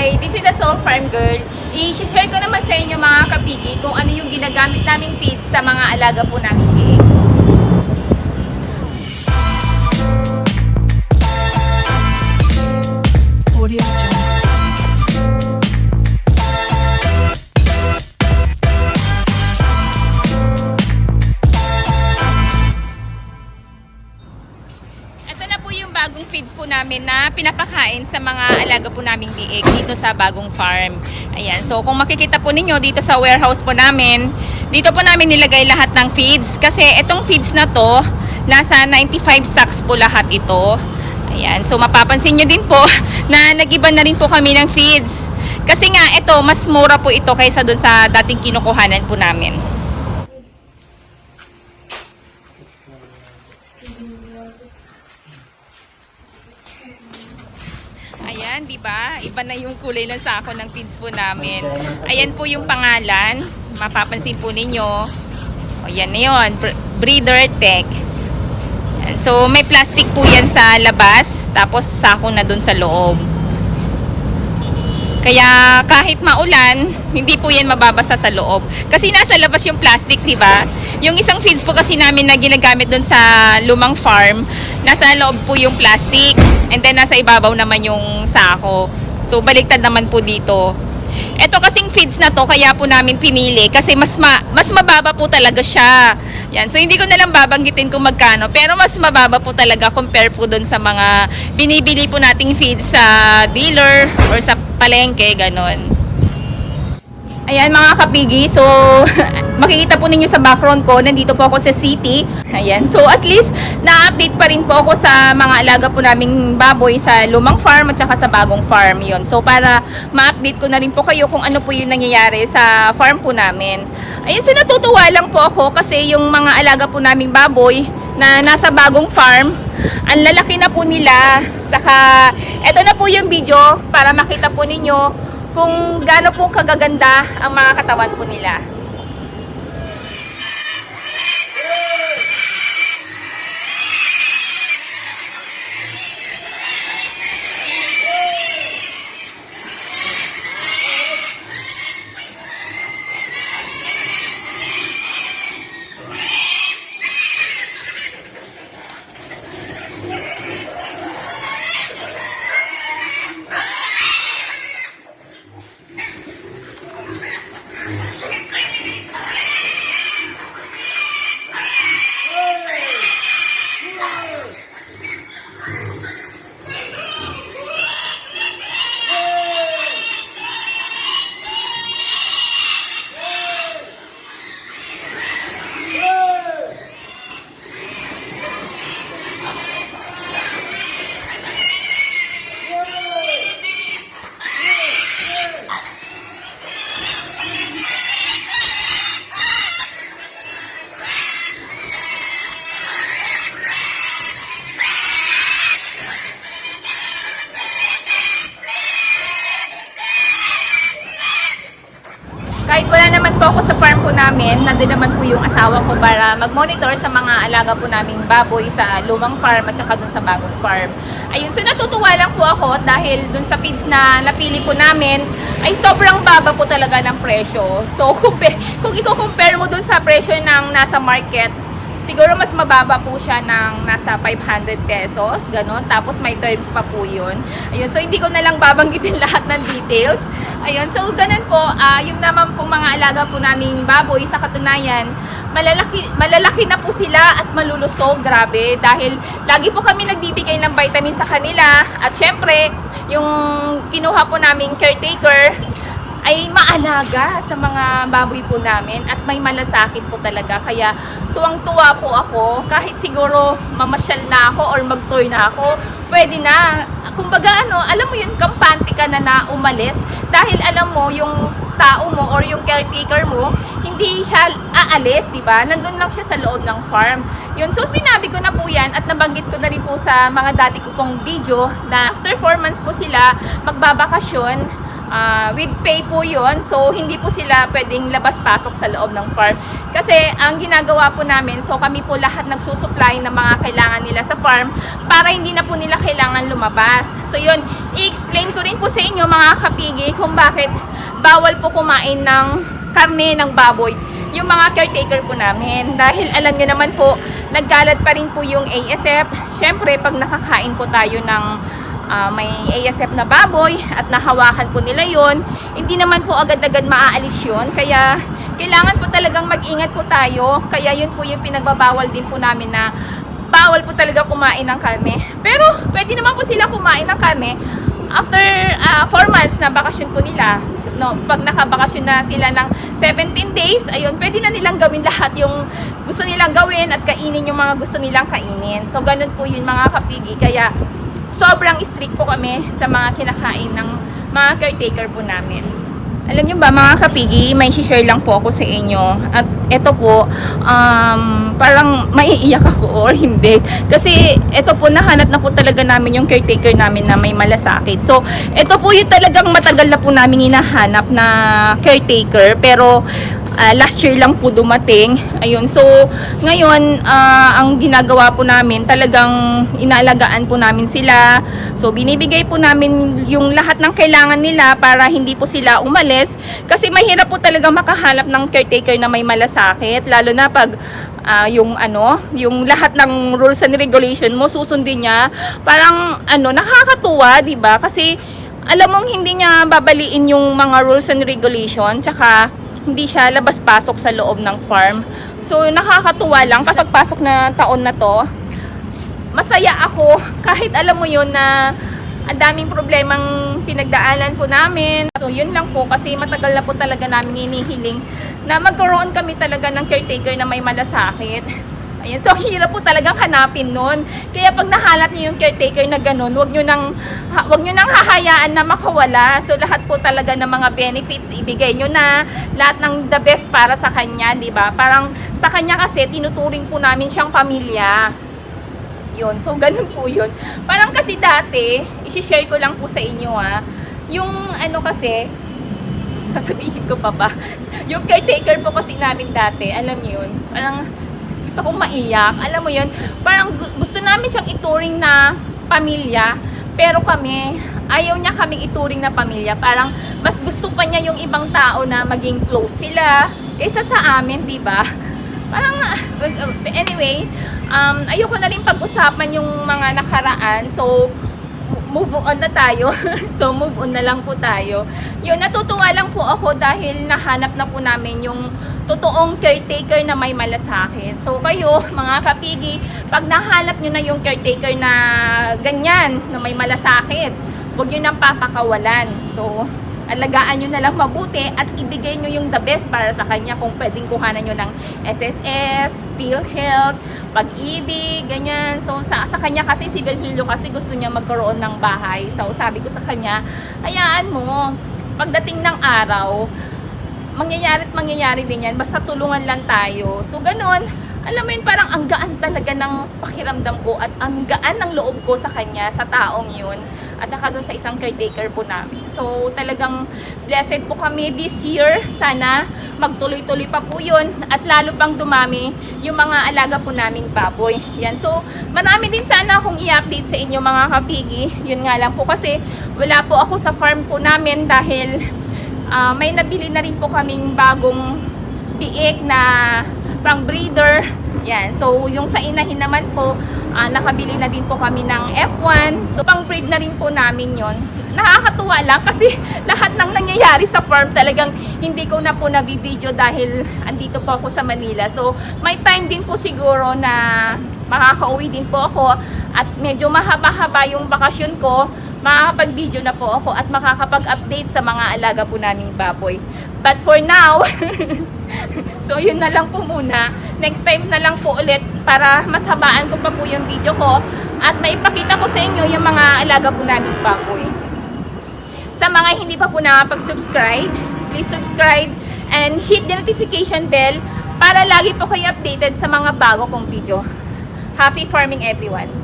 Hi! This is a Soul Farm Girl. I-share ko naman sa inyo mga kapigi kung ano yung ginagamit naming feeds sa mga alaga po naming biik. Namin na pinapakain sa mga alaga po naming biik dito sa bagong farm. Ayan, so kung makikita po ninyo dito sa warehouse po namin, dito po namin nilagay lahat ng feeds kasi itong feeds na to, nasa 95 sacks po lahat ito. Ayan, so mapapansin nyo din po na nag-iba na rin po kami ng feeds. Kasi nga ito, mas mura po ito kaysa dun sa dating kinukuhanan po namin. Ayan, di ba? Iba na yung kulay ng sako ng feeds po namin. Ayan po yung pangalan. Mapapansin po ninyo. O, yan na yun. Br- Breeder Tech. Yan. So, may plastic po yan sa labas. Tapos, sako na dun sa loob. Kaya kahit maulan, hindi po yan mababasa sa loob. Kasi nasa labas yung plastic, di ba? Yung isang feeds po kasi namin na ginagamit doon sa lumang farm, nasa loob po yung plastic. And then nasa ibabaw naman yung sako. So baliktad naman po dito. Ito kasing feeds na to, kaya po namin pinili kasi mas ma- mas mababa po talaga siya. Yan. So hindi ko na lang babanggitin kung magkano, pero mas mababa po talaga compare po doon sa mga binibili po nating feeds sa dealer or sa palengke, ganon. Ayan mga kapigi, so makikita po ninyo sa background ko, nandito po ako sa city. Ayan, so at least na-update pa rin po ako sa mga alaga po naming baboy sa lumang farm at saka sa bagong farm yon. So para ma-update ko na rin po kayo kung ano po yung nangyayari sa farm po namin. Ayun, so natutuwa lang po ako kasi yung mga alaga po naming baboy na nasa bagong farm, ang lalaki na po nila. Tsaka, eto na po yung video para makita po ninyo kung gaano po kagaganda ang mga katawan po nila. Po namin, nandun naman po yung asawa ko para mag-monitor sa mga alaga po naming baboy sa lumang farm at saka dun sa bagong farm. Ayun, so natutuwa lang po ako dahil dun sa feeds na napili po namin ay sobrang baba po talaga ng presyo. So kung, kung i-compare mo dun sa presyo ng nasa market, siguro mas mababa po siya ng nasa 500 pesos, ganun. Tapos may terms pa po yun. Ayun, so hindi ko na lang babanggitin lahat ng details. Ayun, so ganun po, ah yung naman po mga alaga po naming baboy sa katunayan, malalaki, malalaki na po sila at malulusog, grabe. Dahil lagi po kami nagbibigay ng vitamin sa kanila. At syempre, yung kinuha po naming caretaker, ay maalaga sa mga baboy po namin at may malasakit po talaga. Kaya tuwang-tuwa po ako kahit siguro mamasyal na ako or mag-tour na ako, pwede na. Kumbaga ano, alam mo yun, kampante ka na na umalis dahil alam mo yung tao mo or yung caretaker mo, hindi siya aalis, di ba? Nandun lang siya sa loob ng farm. Yun, so sinabi ko na po yan at nabanggit ko na rin po sa mga dati ko pong video na after 4 months po sila magbabakasyon Ah, with pay po yon so hindi po sila pwedeng labas-pasok sa loob ng farm. Kasi ang ginagawa po namin, so kami po lahat nagsusupply ng mga kailangan nila sa farm para hindi na po nila kailangan lumabas. So yun, i-explain ko rin po sa inyo mga kapigi kung bakit bawal po kumain ng karne ng baboy yung mga caretaker po namin. Dahil alam niyo naman po, nagkalat pa rin po yung ASF. Siyempre, pag nakakain po tayo ng ah, may ASF na baboy at nahawakan po nila yon hindi naman po agad-agad maaalis yun. Kaya, kailangan po talagang mag-ingat po tayo. Kaya yun po yung pinagbabawal din po namin na bawal po talaga kumain ng karne. Pero, pwede naman po sila kumain ng karne after 4 months na bakasyon po nila, no, pag nakabakasyon na sila ng 17 days, ayun, pwede na nilang gawin lahat yung gusto nilang gawin at kainin yung mga gusto nilang kainin. So, ganun po yun mga kapigi. Kaya, sobrang strict po kami sa mga kinakain ng mga caretaker po namin. Alam niyo ba mga kapigi, may share lang po ako sa inyo. At ito po, um, parang maiiyak ako or hindi. Kasi ito po, nahanap na po talaga namin yung caretaker namin na may malasakit. So, ito po yung talagang matagal na po namin hinahanap na caretaker. Pero, ah, last year lang po dumating. Ayun, so, ngayon, ah, ang ginagawa po namin, talagang inaalagaan po namin sila. So, binibigay po namin yung lahat ng kailangan nila para hindi po sila umalis. Kasi mahirap po talaga makahanap ng caretaker na may malasakit. Lalo na pag ah, yung ano, yung lahat ng rules and regulation mo susundin niya. Parang ano, nakakatuwa, 'di ba? Kasi alam mong hindi niya babaliin yung mga rules and regulation, tsaka hindi siya labas-pasok sa loob ng farm. So nakakatuwa lang kasi pagpasok na taon na to, masaya ako kahit alam mo yun na ang daming problemang pinagdaanan po namin. So yun lang po kasi matagal na po talaga namin hinihiling na magkaroon kami talaga ng caretaker na may malasakit. Ayan, so hirap po talagang hanapin nun. Kaya pag nahanap niyo yung caretaker na ganun, wag niyo nang wag niyo nang hahayaan na makawala. So lahat po talaga ng mga benefits ibigay niyo na, lahat ng the best para sa kanya, 'di ba? Parang sa kanya kasi tinuturing po namin siyang pamilya yun. So, ganun po yun. Parang kasi dati, isi-share ko lang po sa inyo ha, yung ano kasi, sasabihin ko pa ba, yung caretaker po kasi namin dati, alam niyo yun, parang gusto kong maiyak, alam mo yun, parang gu- gusto namin siyang ituring na pamilya, pero kami, ayaw niya kaming ituring na pamilya. Parang mas gusto pa niya yung ibang tao na maging close sila kaysa sa amin, di ba? Parang, uh, anyway, um, ayoko na rin pag-usapan yung mga nakaraan. So, move on na tayo. so, move on na lang po tayo. Yun, natutuwa lang po ako dahil nahanap na po namin yung totoong caretaker na may malasakit. So, kayo, mga kapigi, pag nahanap nyo na yung caretaker na ganyan, na may malasakit, huwag nyo nang papakawalan. So, alagaan nyo na lang mabuti at ibigay nyo yung the best para sa kanya kung pwedeng kuhanan nyo ng SSS, PhilHealth, pag-ibig, ganyan. So, sa, sa kanya kasi, si Virgilio kasi gusto niya magkaroon ng bahay. So, sabi ko sa kanya, hayaan mo, pagdating ng araw, mangyayari at mangyayari din yan, basta tulungan lang tayo. So, ganun, alam mo yun, parang ang gaan talaga ng pakiramdam ko at ang gaan ng loob ko sa kanya, sa taong yun, at saka dun sa isang caretaker po namin. So, talagang blessed po kami this year. Sana magtuloy-tuloy pa po yun at lalo pang dumami yung mga alaga po naming baboy. Yan. So, marami din sana akong i-update sa inyo mga kapigi. Yun nga lang po kasi wala po ako sa farm po namin dahil Ah, may nabili na rin po kaming bagong biik na pang breeder. Yan. So, yung sa inahin naman po, ah, nakabili na din po kami ng F1. So, pang breed na rin po namin yon. Nakakatuwa lang kasi lahat ng nangyayari sa farm talagang hindi ko na po na-video dahil andito po ako sa Manila. So, may time din po siguro na makakauwi din po ako at medyo mahaba-haba yung bakasyon ko makakapag-video na po ako at makakapag-update sa mga alaga po naming baboy. But for now, so yun na lang po muna. Next time na lang po ulit para mas habaan ko pa po yung video ko at maipakita ko sa inyo yung mga alaga po naming baboy. Sa mga hindi pa po nakapag-subscribe, please subscribe and hit the notification bell para lagi po kayo updated sa mga bago kong video. Happy farming everyone!